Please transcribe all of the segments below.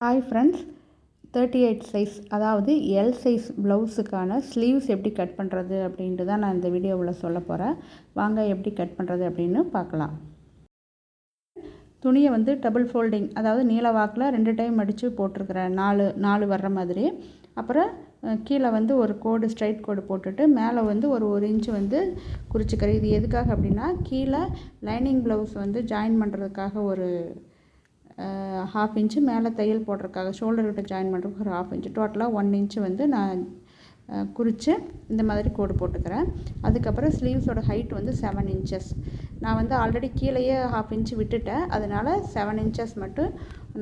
Hi friends thirty eight size அதாவது L size ப்ளவுஸுக்கான sleeves எப்படி கட் பண்ணுறது அப்படின்ட்டு தான் நான் இந்த வீடியோவில் சொல்ல போகிறேன் வாங்க எப்படி கட் பண்ணுறது அப்படின்னு பார்க்கலாம். துணியை வந்து டபுள் ஃபோல்டிங் அதாவது நீல வாக்கில் ரெண்டு டைம் அடித்து போட்டிருக்கிறேன் நாலு நாலு வர்ற மாதிரி. அப்புறம் கீழே வந்து ஒரு கோடு ஸ்ட்ரைட் கோடு போட்டுட்டு மேலே வந்து ஒரு ஒரு இன்ச்சு வந்து குறிச்சிக்கிறேன். இது எதுக்காக அப்படின்னா கீழே லைனிங் ப்ளவுஸ் வந்து ஜாயின் பண்ணுறதுக்காக ஒரு ஹாஃப் இன்ச்சு மேலே தையல் போடுறதுக்காக ஷோல்டர் கிட்ட ஜாயின் பண்ணுறதுக்கு ஒரு ஹாஃப் இன்ச்சு டோட்டலாக ஒன் இன்ச்சு வந்து நான் குறித்து இந்த மாதிரி கோடு போட்டுக்கிறேன். அதுக்கப்புறம் ஸ்லீவ்ஸோட ஹைட் வந்து செவன் இன்ச்சஸ் நான் வந்து ஆல்ரெடி கீழேயே ஹாஃப் இன்ச்சு விட்டுட்டேன். அதனால் செவன் இன்ச்சஸ் மட்டும்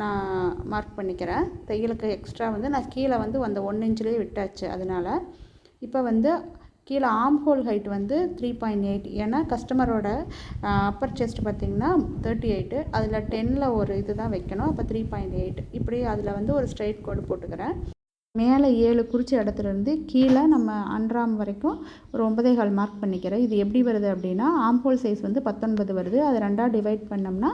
நான் மார்க் பண்ணிக்கிறேன். தையலுக்கு எக்ஸ்ட்ரா வந்து நான் கீழே வந்து அந்த ஒன் இன்ச்சிலேயே விட்டாச்சு. அதனால் இப்போ வந்து கீழே ஆம் ஹோல் ஹைட் வந்து த்ரீ பாயிண்ட் எயிட் ஏன்னா கஸ்டமரோட அப்பர் செஸ்ட் பார்த்திங்கன்னா தேர்ட்டி எயிட்டு அதில் டென்னில் ஒரு இது தான் வைக்கணும். அப்போ த்ரீ பாயிண்ட் எயிட் இப்படி அதில் வந்து ஒரு ஸ்ட்ரைட் கோடு போட்டுக்கிறேன். மேலே ஏழு குறிச்ச இடத்துலேருந்து கீழே நம்ம அன்றாம் வரைக்கும் ஒரு ஒன்பதே கால் மார்க் பண்ணிக்கிறேன். இது எப்படி வருது அப்படின்னா ஆம்போல் சைஸ் வந்து பத்தொன்பது வருது. அதை ரெண்டாக டிவைட் பண்ணோம்னா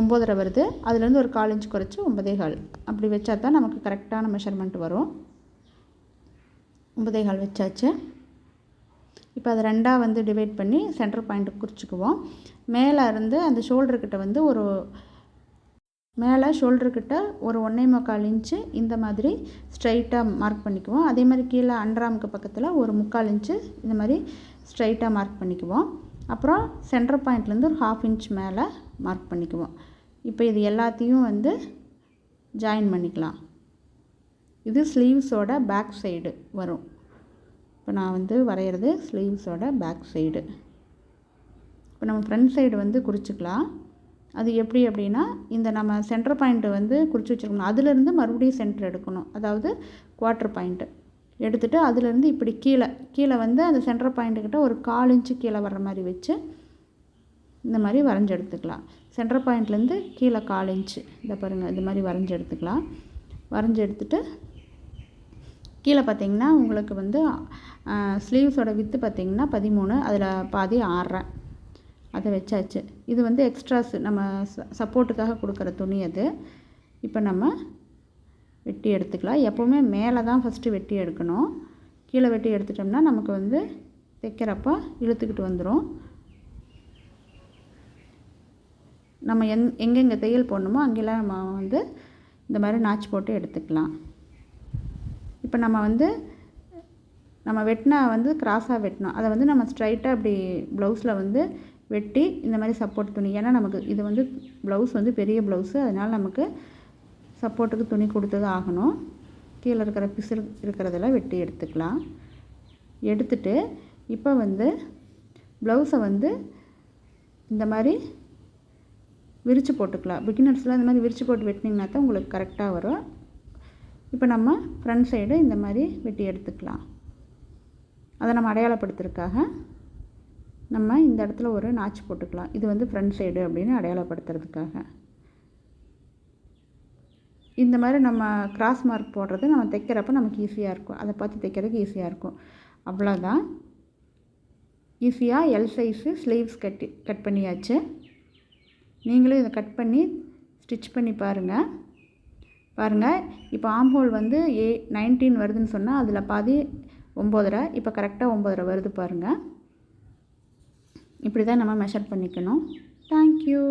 ஒம்போதரை வருது. அதுலேருந்து ஒரு கால் இன்ச் குறைச்சி ஒன்பதே கால். அப்படி வச்சா தான் நமக்கு கரெக்டான மெஷர்மெண்ட் வரும். ஒம்பதே கால் வச்சாச்சு. இப்போ அதை ரெண்டாக வந்து டிவைட் பண்ணி சென்டர் பாயிண்ட்டு குறிச்சிக்குவோம். மேலே இருந்து அந்த ஷோல்டர்கிட்ட வந்து ஒரு மேலே ஷோல்டர்கிட்ட ஒரு ஒன்றே முக்கால் இன்ச்சு இந்த மாதிரி ஸ்ட்ரைட்டாக மார்க் பண்ணிக்குவோம். அதே மாதிரி கீழே அண்டராமுக்கு பக்கத்தில் ஒரு முக்கால் இன்ச்சு இந்த மாதிரி ஸ்ட்ரைட்டாக மார்க் பண்ணிக்குவோம். அப்புறம் சென்டர் பாயிண்ட்லேருந்து ஒரு ஹாஃப் இன்ச் மேலே மார்க் பண்ணிக்குவோம். இப்போ இது எல்லாத்தையும் வந்து ஜாயின் பண்ணிக்கலாம். இது ஸ்லீவ்ஸோட பேக் சைடு வரும். இப்போ நான் வந்து வரைகிறது ஸ்லீவ்ஸோட பேக் சைடு இப்போ நம்ம ஃப்ரண்ட் சைடு வந்து குறிச்சிக்கலாம். அது எப்படி அப்படின்னா இந்த நம்ம சென்டர் பாயிண்ட்டு வந்து குறித்து வச்சுருக்கணும். அதுலேருந்து மறுபடியும் சென்டர் எடுக்கணும். அதாவது குவார்ட்டர் பாயிண்ட்டு எடுத்துகிட்டு அதுலேருந்து இப்படி கீழே கீழே வந்து அந்த சென்டர் பாயிண்ட்டுக்கிட்ட ஒரு கால் இன்ச்சு கீழே வர்ற மாதிரி வச்சு இந்த மாதிரி வரைஞ்சி எடுத்துக்கலாம். சென்டர் பாயிண்ட்லேருந்து கீழே கால் இன்ச்சு இந்த பாருங்கள் இந்த மாதிரி வரைஞ்சி எடுத்துக்கலாம். வரைஞ்சி எடுத்துகிட்டு கீழே பார்த்தீங்கன்னா உங்களுக்கு வந்து ஸ்லீவ்ஸோட வித்து பார்த்தீங்கன்னா பதிமூணு அதில் பாதி ஆறரை. அதை வச்சாச்சு. இது வந்து எக்ஸ்ட்ராஸ் நம்ம சப்போர்ட்டுக்காக கொடுக்குற துணி அது. இப்போ நம்ம வெட்டி எடுத்துக்கலாம். எப்போவுமே மேலே தான் ஃபஸ்ட்டு வெட்டி எடுக்கணும். கீழே வெட்டி எடுத்துட்டோம்னா நமக்கு வந்து தைக்கிறப்ப இழுத்துக்கிட்டு வந்துடும் நம்ம எங் எங்கெங்கே தையல் போடணுமோ அங்கெல்லாம் நம்ம வந்து இந்த மாதிரி நாச்சு போட்டு எடுத்துக்கலாம். இப்போ நம்ம வந்து நம்ம வெட்டினா வந்து கிராஸாக வெட்டணும். அதை வந்து நம்ம ஸ்ட்ரைட்டாக அப்படி ப்ளவுஸில் வந்து வெட்டி இந்த மாதிரி சப்போர்ட் துணி. ஏன்னா நமக்கு இது வந்து ப்ளவுஸ் வந்து பெரிய ப்ளவுஸு அதனால் நமக்கு சப்போர்ட்டுக்கு துணி கொடுத்தது ஆகணும். கீழே இருக்கிற பிசு இருக்கிறதெல்லாம் வெட்டி எடுத்துக்கலாம். எடுத்துட்டு இப்போ வந்து ப்ளவுஸை வந்து இந்த மாதிரி விரித்து போட்டுக்கலாம். பிகினர்ஸ்லாம் இந்த மாதிரி விரித்து போட்டு வெட்டினீங்கன்னா தான் உங்களுக்கு கரெக்டாக வரும். இப்போ நம்ம ஃப்ரண்ட் சைடு இந்த மாதிரி வெட்டி எடுத்துக்கலாம். அதை நம்ம அடையாளப்படுத்துறதுக்காக நம்ம இந்த இடத்துல ஒரு நாச்சு போட்டுக்கலாம். இது வந்து ஃப்ரண்ட் சைடு அப்படின்னு அடையாளப்படுத்துறதுக்காக. இந்த மாதிரி நம்ம கிராஸ் மார்க் போடுறது நம்ம தைக்கிறப்ப நமக்கு ஈஸியாக இருக்கும். அதை பார்த்து தைக்கிறதுக்கு ஈஸியாக இருக்கும். அவ்வளோதான் ஈஸியாக எல் சைஸு ஸ்லீவ்ஸ் கட்டி கட் பண்ணியாச்சு. நீங்களும் இதை கட் பண்ணி ஸ்டிச் பண்ணி பாருங்கள் பாருங்கள் இப்போ ஆம்ஹோல் வந்து ஏ நைன்டீன் வருதுன்னு சொன்னால் அதில் பாதி ஒம்போதரை இப்போ கரெக்டாக ஒம்போதரை வருது பாருங்கள் இப்படி தான் நம்ம மெஷர் பண்ணிக்கணும். தேங்க்யூ